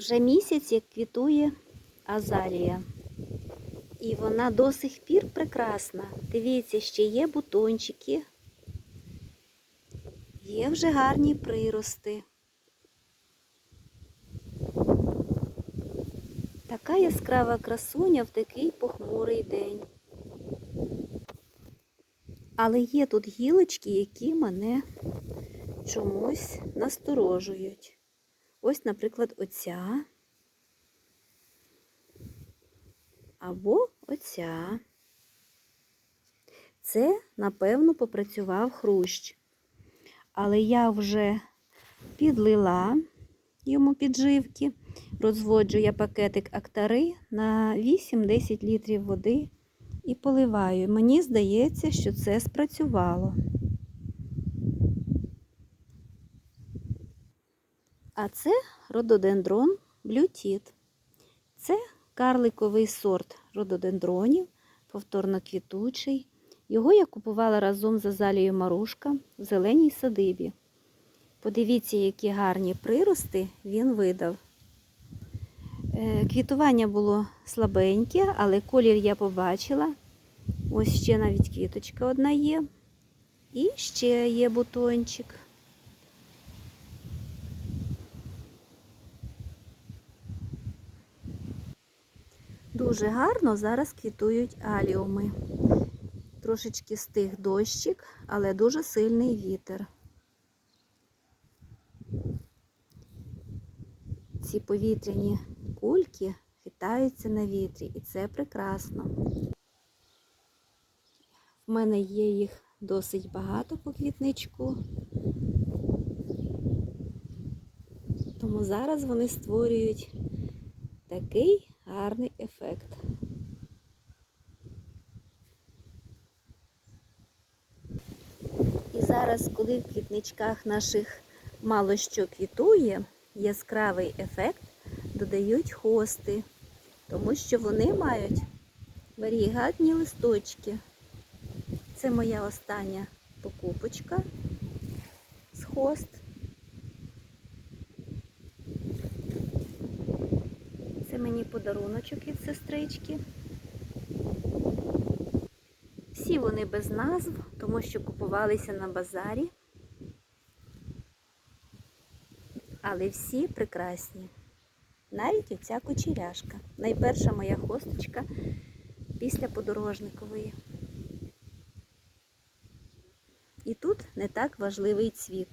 Вже місяць, як квітує азалія. І вона до сих пір прекрасна. Дивіться, ще є бутончики, є вже гарні прирости. Така яскрава красуня в такий похмурий день. Але є тут гілочки, які мене чомусь насторожують. Ось, наприклад, оця. Або оця. Це, напевно, попрацював хрущ. Але я вже підлила йому підживки. Розводжу я пакетик актари на 8-10 літрів води і поливаю. Мені здається, що це спрацювало. А це рододендрон блютіт. Це карликовий сорт рододендронів, повторно квітучий. Його я купувала разом з азалією Марушка в зеленій садибі. Подивіться, які гарні прирости він видав. Е, Квітування було слабеньке, але колір я побачила. Ось ще навіть квіточка одна є. І ще є бутончик. Дуже гарно зараз квітують аліуми. Трошечки стих дощик, але дуже сильний вітер. Ці повітряні кульки хитаються на вітрі, і це прекрасно. В мене є їх досить багато по квітничку. Тому зараз вони створюють такий гарний ефект. І зараз, коли в квітничках наших мало що квітує, яскравий ефект додають хости, тому що вони мають варігатні листочки. Це моя остання покупочка з хост. Мені подаруночок від сестрички. Всі вони без назв, тому що купувалися на базарі. Але всі прекрасні. Навіть оця кучеряшка. Найперша моя хосточка після подорожникової. І тут не так важливий цвіт.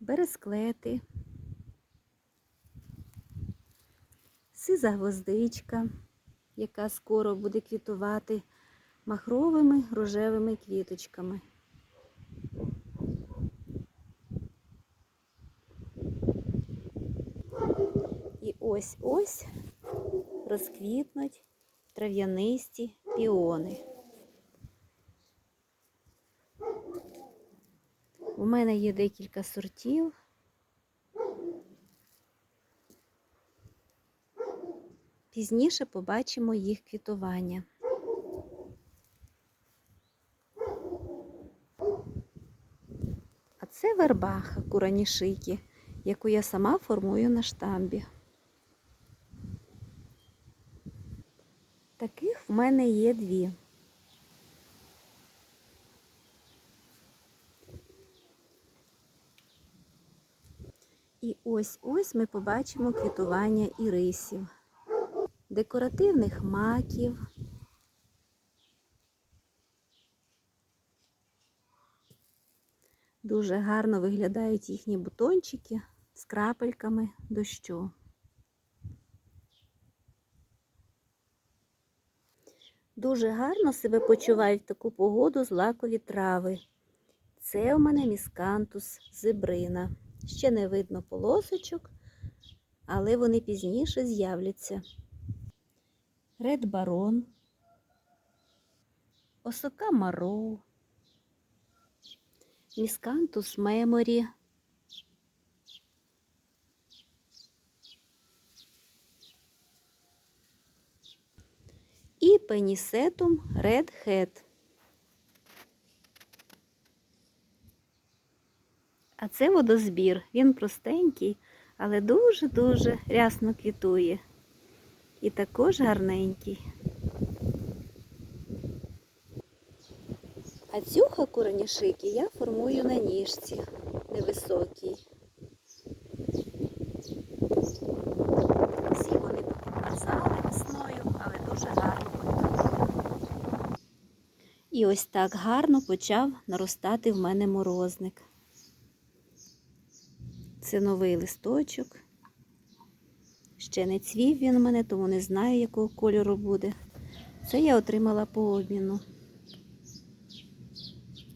Бересклети, сиза гвоздичка, яка скоро буде квітувати махровими рожевими квіточками. І ось-ось розквітнуть трав'янисті піони. У мене є декілька сортів. Пізніше побачимо їх квітування. А це вербаха куранішики, яку я сама формую на штамбі. Таких в мене є дві. І ось-ось ми побачимо квітування ірисів, декоративних маків. Дуже гарно виглядають їхні бутончики з крапельками дощу. Дуже гарно себе почувають в таку погоду злакові трави. Це у мене міскантус зебрина. Ще не видно полосочок, але вони пізніше з'являться. Ред барон, осока мароу, міскантус меморі. І пенісетум Red Hat. А це водозбір. Він простенький, але дуже-дуже рясно квітує. І також гарненький. А цю хакураняшики я формую на ніжці невисокій. Всі вони показали весною, але дуже гарно. І ось так гарно почав наростати в мене морозник. Це новий листочок. Ще не цвів він у мене, тому не знаю, якого кольору буде. Це я отримала по обміну.